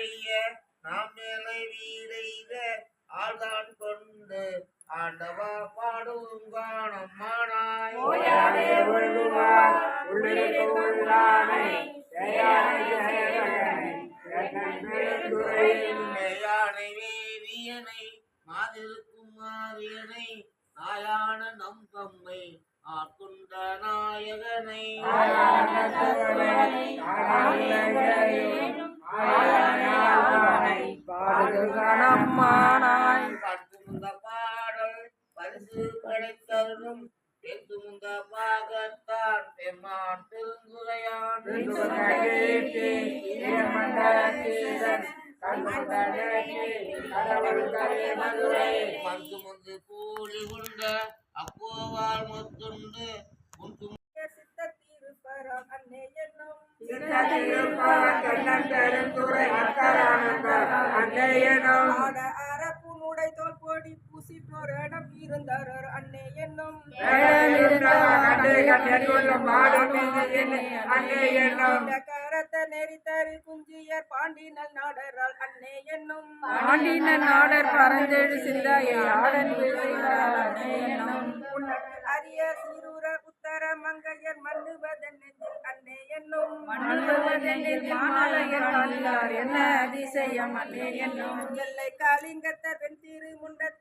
செய்ய நாம் மேலை வீடைத ஆள்தான் கொண்டு. ஆண்டவா பாடும் காணம் மானாய். ஓயாதே யானை வேதியனை மாதிருக்கும் மாரியனை நாயான நம் தம்மை ஆட்கொண்ட நாயகனை. படைத்தருளும் எட்டுமுந்த பாகத்தான் பெம்மான் பெருந்துரையான். மந்து முந்து கூடி உண்ட அப்போவால் முத்துண்டு. முத்து பொடி பூசி போரிடம் இருந்தார் அன்னை என்னும். கரத்த நெறித்தரு குஞ்சியர் பாண்டினல் நாடரால் அன்னை என்னும். ஆண்டின நாடர் பரந்தெழு சிந்தாயை ஆடன் என்னும். உனக்கு அரிய சீருர உத்தர மங்கையர் மன்னுவதன் அன்னை என்னும். காலிலார் என்ன அதிசயம் அல்லே என்னும். எல்லை காலிங்கத்தர் வெண் திரு அன்னை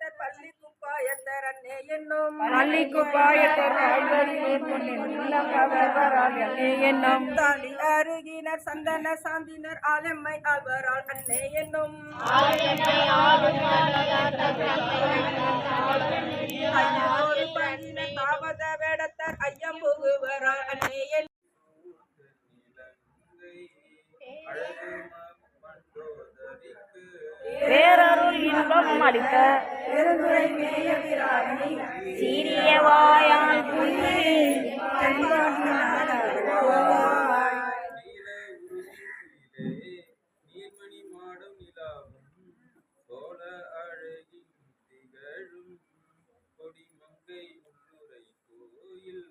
என்னும் தாலி அருகினர் சந்தன சாந்தினர் ஆலம்மை ஆழ்வரால் அன்னை என்னும். தாவத வேடத்தர் ஐயம் புகுவரால் அன்னை என் பேரருள் இன்பம் அளித்த பெருந்துரை மேயவிராணி சீரியவாயான் புள்ளி நீர்மணி மாடும் நிலாவும் சோழ அழகி திகழும் கொடி மங்கை உள்ளுரை கோயில்